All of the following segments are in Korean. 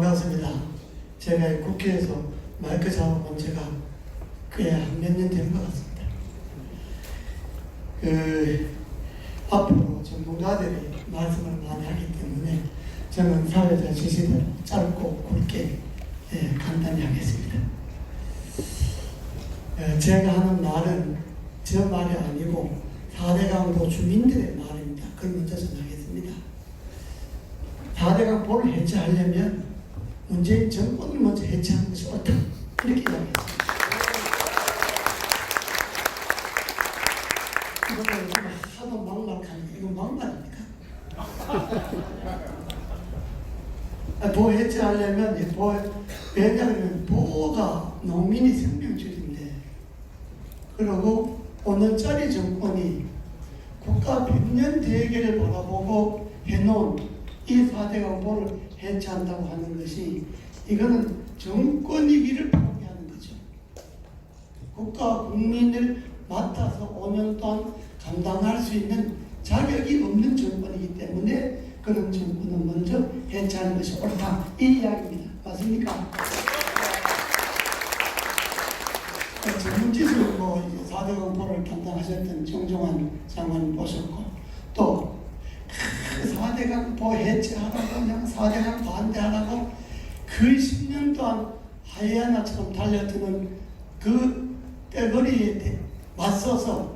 반갑습니다. 제가 국회에서 마이크 잡아본 제가 그야 몇년된것 같습니다. 그 앞으로 전문가들이 말씀을 많이 하기 때문에 저는 사회자 지시대로 짧고 굵게 예, 간단히 하겠습니다. 예, 제가 하는 말은 저 말이 아니고 4대 강도 주민들의 말입니다. 그걸 먼저 전하겠습니다. 4대 강보를 해체하려면 문재인 정권을 먼저 해체하는 것이 옳다. 이렇게 이야기했습니다. 하도 막말하는데 이거 막말입니까? 아, 보 해체하려면 이 보, 왜냐하면 보가 농민이 생명줄인데 그리고 오늘짜리 정권이 국가 100년 대계를 바라보고 해놓은 이 4대강 보를 해체한다고 하는 것이 이거는 정권이기를 포기하는 거죠. 국가 국민을 맡아서 5년 동안 감당할 수 있는 자격이 없는 정권이기 때문에 그런 정권은 먼저 해체하는 것이 옳다. 이 이야기입니다. 맞습니까? 전문지수 뭐 이제 4대 공포를 담당하셨던 정종환 장관 보셨고 또 4대 강보 해체하라고 그냥 4대 강 반대하라고 그 10년 동안 하이에나처럼 달려드는 그 떼거리에 대- 맞서서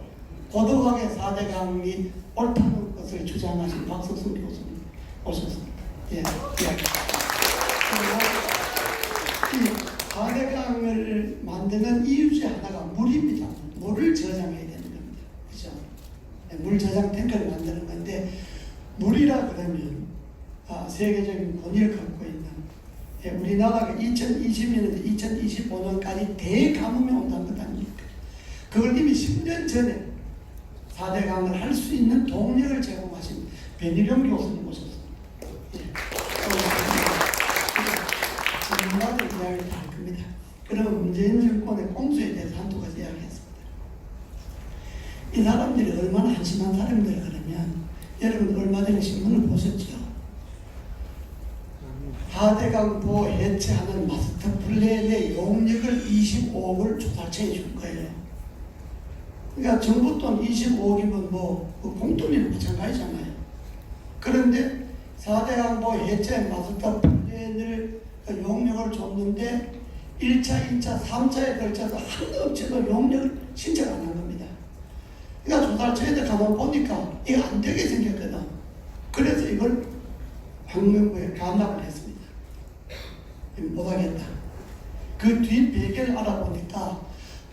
고독하게 4대 강이 옳다는 것을 주장하신 박석순 교수님 오셨습니다. 예, 예. 그리고 이 4대 강을 만드는 이유 중 하나가 물입니다. 물을 저장해야 되는 겁니다. 그죠? 예, 물 저장 탱크를 만드는 건데 물이라 그러면 아, 세계적인 권위를 갖고 있는 예, 우리나라가 2020년에서 2025년까지 대가뭄이 온다는 것 아닙니까? 그걸 이미 10년 전에 4대 강을 할 수 있는 동력을 제공하신 변희룡 교수님 모셨습니다. 예. 전문가들 이야기를 다 할 겁니다. 그럼 문재인 정권의 꼼수에 대해서 한두 가지 이야기했습니다. 이 사람들이 얼마나 한심한 사람들 그러면 여러분 얼마 전에 신문을 보셨죠? 4대강 보호 해체하는 마스터 플랜의 용역을 25억을 조달처에 준 거예요. 그러니까 정부 돈 25억이면 뭐그 공돈이나 마찬가지잖아요. 그런데 4대강 보호 해체 마스터 플랜을 그 용역을 줬는데 1차, 2차, 3차에 걸쳐서 한 업체도 용역을 신청 안한 겁니다. 그러니까 조달처에들 가만 보니까 이거 안 되게 생겼거든. 그래서 이걸 환경부에 반납을 했습니다. 못하겠다. 그 뒤 배경을 알아보니까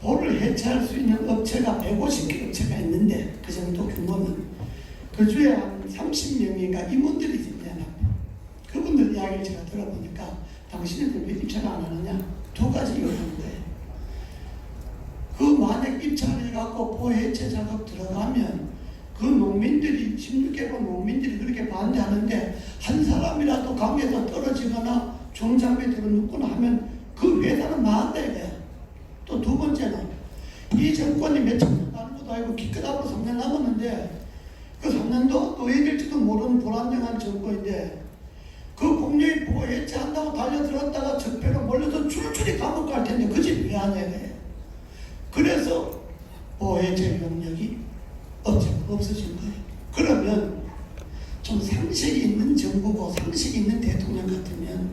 볼을 해체할 수 있는 업체가 150개 업체가 있는데 그 정도 규모는 그 중에 한 30명인가 임원들이 있잖아요. 그분들 이야기를 제가 들어보니까 당신들 왜 입찰을 안 하느냐 두 가지 하는 거예요. 그 만약 입찰을 갖고 포해체 작업 들어가면 그 농민들이 16개국 농민들이 그렇게 반대하는데 한 사람이라도 강에서 떨어지거나 중장비에 들어눕거나 하면 그 회사는 망한다 이거야. 또 두 번째는 이 정권이 몇천년 가는 것도 아니고 기껏 앞으로 3년 남았는데 그 3년도 또 해질지도 모르는 불안정한 정권인데 그 공룡이 보호 해체한다고 달려들었다가 적폐로 몰려서 줄줄이 감옥 갈 텐데 그 집왜 하냐 이거예요. 그래서 보호해제 명령이 없, 없어진 거예요. 그러면 좀 상식이 있는 정부고 상식이 있는 대통령 같으면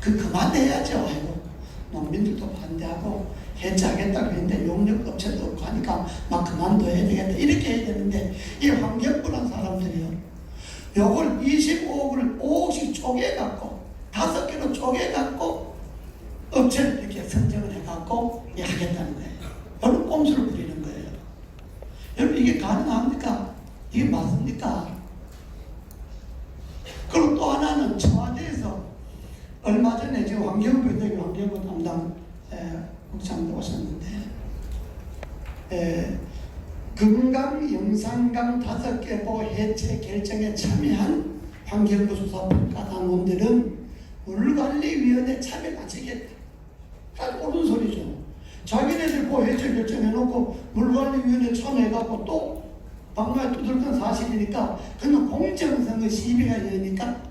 그 그만해야죠. 아이고 농민들도 반대하고 해체하겠다고 했는데 용역 업체도 없고 하니까 막 그만둬야 되겠다 이렇게 해야 되는데 이 환경부란 사람들이요. 요걸 25억을 5억씩 쪼개갖고 다섯 개로 쪼개갖고 업체를 이렇게 선정을 해갖고 이 하겠다는 거예요. 여러분 꼼수를 부리는. 여러분 이게 가능합니까? 이게 맞습니까? 그리고 또 하나는 청와대에서 얼마 전에 지금 환경부 대기 환경부 담당 에, 국장도 오셨는데 에, 금강 영산강 다섯 개 보호 해체 결정에 참여한 환경부 수사평가 당원들은 물관리위원회 참여를 안 하겠다. 아주 옳은 소리죠. 자기네들 보호 해체 결정해놓고 물관리위원회 참여해갖고 또 방망이 두들 건 사실이니까 그는 공정성의 시비가 열리니까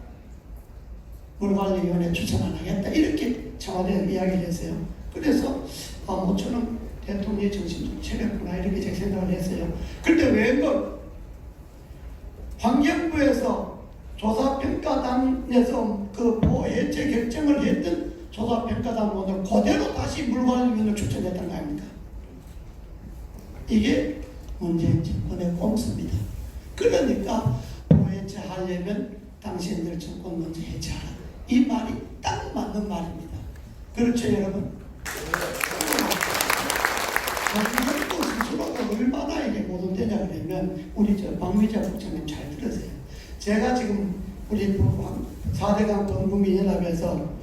물관리위원회 추천 안 하겠다 이렇게 청와대에 이야기를 했어요. 그래서 아, 모처럼 대통령의 정신 좀 차렸구나 이렇게 제 생각을 했어요. 그런데 웬걸 환경부에서 조사평가단에서 그 보해체 결정을 했던 조사 평가단원을 그대로 다시 물관리위원을 추천했던 거 아닙니까? 이게 문재인 정권의 꼼수입니다. 그러니까 보해체 하려면 당신들 정권 먼저 해체하라. 이 말이 딱 맞는 말입니다. 그렇죠 여러분? 정권도 스스로가 얼마나 이게 모독되냐 그러면 우리 저 박미자 국장님 잘 들으세요. 제가 지금 우리 4대강 범국민연합에서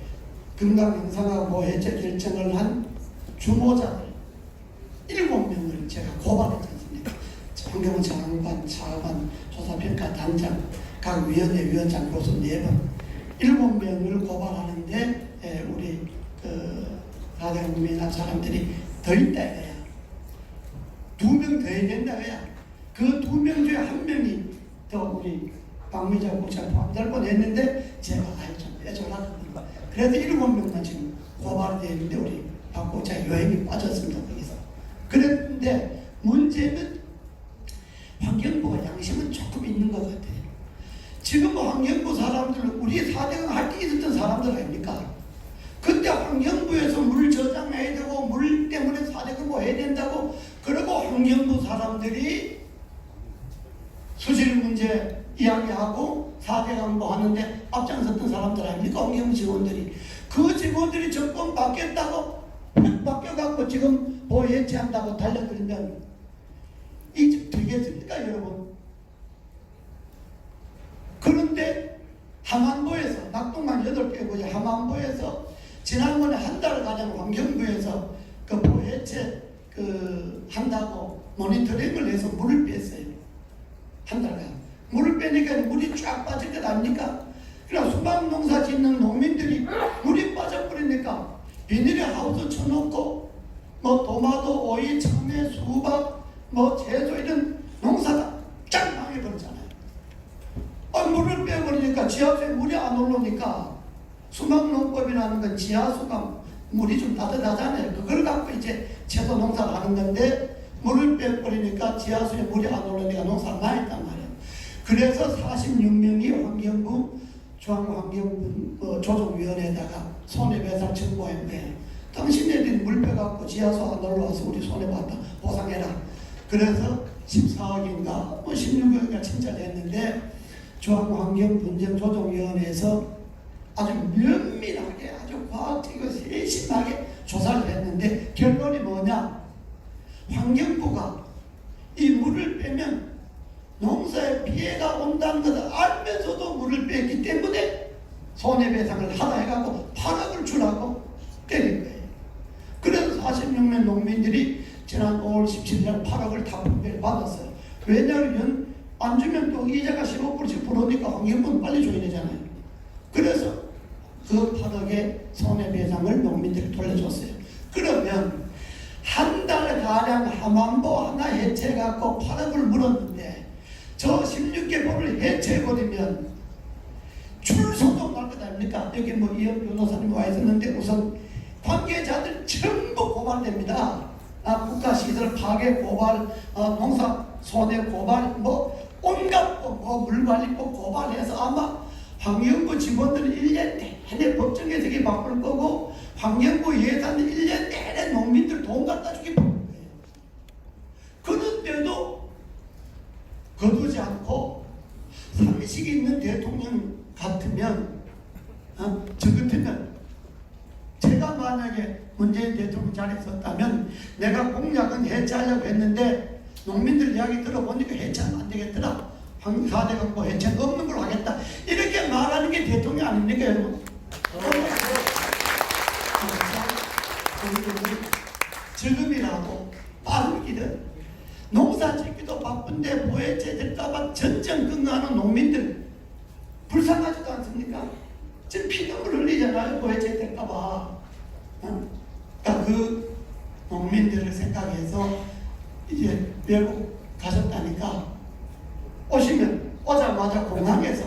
금강 영상하고 해체 결정을 한 주모자들 일곱 명을 제가 고발했지 않습니까? 환경부 장관, 차관, 조사평가 단장, 각 위원회 위원장 교수 네 번, 일곱 명을 고발하는데 에, 우리 그 국민한 사람들이 더 있다 이거야. 두명 더 해야 된다 이거야. 그 두 명 중에 한 명이 더 우리 박미자 국장 포함될 뻔했는데 제가 아예 좀 빼줘라 그래서 일곱 명만 지금 고발이 되는데 우리 박 국장 여행이 빠졌습니다 거기서. 그랬는데 문제는 환경부가 양심은 조금 있는 것 같아요. 지금 뭐 환경부 사람들 우리 사대강 할때 있었던 사람들 아닙니까? 그때 환경부에서 물 저장해야 되고 물 때문에 사대강 뭐 해야 된다고 그리고 환경부 사람들이 수질 문제 이야기하고 사대강 뭐 하는데 앞장섰던 사람들 아닙니까? 환경부 직원들이 그 직원들이 정권 바뀌었다고 확 바뀌어갖고 지금 뭐 해체한다고 달려들면 이 집 되겠습니까 여러분? 그런데 함안부에서 낙동강 8개 구의 함안부에서 지난번에 한 달 가량 환경부에서 그 보해체 그 한다고 모니터링을 해서 물을 뺐어요. 한 달간. 물을 빼니까 물이 쫙 빠질 것 아닙니까? 그러나 수박 농사 짓는 농민들이 물이 빠져버리니까 비닐에 하우스 쳐놓고 뭐 도마도, 오이, 참외, 수박, 뭐 채소 이런 농사가 쫙 망해버리잖아요. 아, 물을 빼버리니까 지하수에 물이 안 올라오니까 수막농법이라는 건 지하수가 물이 좀 따뜻하잖아요. 그걸 갖고 이제 채소 농사를 하는 건데 물을 빼버리니까 지하수에 물이 안 올라오니까 농사를 망했단 말이에요. 그래서 46명이 환경부 중앙환경부 어, 조정위원회에다가 손해배상 청구했는데 당신네들이 물 빼갖고 지하수 안 올라와서 우리 손해봤다 보상해라. 그래서 14억인가 뭐 16억인가 친절했는데 중앙환경분쟁조정위원회에서 아주 면밀하게 아주 과학적이고 세심하게 조사를 했는데 결론이 뭐냐? 환경부가 이 물을 빼면 농사에 피해가 온다는 것을 알면서도 물을 뺐기 때문에 손해배상을 하라 해갖고 8억을 주라고 때린 거예요. 그래서 46명 농민들이 지난 5월 17일 8억을 다 분배를 받았어요. 왜냐하면 안 주면 또 이자가 15%씩 불어오니까 환경부는 빨리 줘야 되잖아요. 그래서 그 8억의 손해배상을 농민들이 돌려줬어요. 그러면 한 달 가량 하만보 하나 해체해갖고 8억을 물었는데 저 16개 보를 해체해버리면 출소도 날것 아닙니까? 여기 뭐 이현 변호사님 와 있었는데 우선 관계자들 전부 고발됩니다. 아, 국가시설 파괴 고발, 어, 농사 손해 고발, 뭐 온갖 뭐, 뭐 물관리법 고발해서 아마 환경부 직원들은 1년 내내 법정에서 바쁠 거고 환경부 예산은 1년 내내 농민들 돈 갖다 주기 바쁠 거예요. 그런데도 거두지 않고 상식 있는 대통령 같으면 어? 저 같으면 제가 만약에 문재인 대통령 자리에 있었다면 내가 공약은 해체하려고 했는데 농민들 이야기 들어보니까 해체하면 안 되겠더라. 사대강 뭐 해체 없는 걸로 하겠다. 이렇게 말하는 게 대통령 아닙니까, 여러분? 지금이라도 빠르기는 농사 짓기도 바쁜데 보해체 될까봐 전전 근거하는 농민들 불쌍하지도 않습니까? 지금 피눈물 흘리잖아요. 어? 그러니까 그 농민들을 생각해서 이제 외국 가셨다니까 오시면 오자마자 공항에서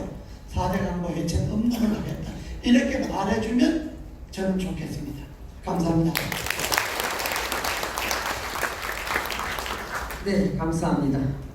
4대 강보 해체 없는 걸 하겠다. 이렇게 말해주면 저는 좋겠습니다. 감사합니다. 네, 감사합니다.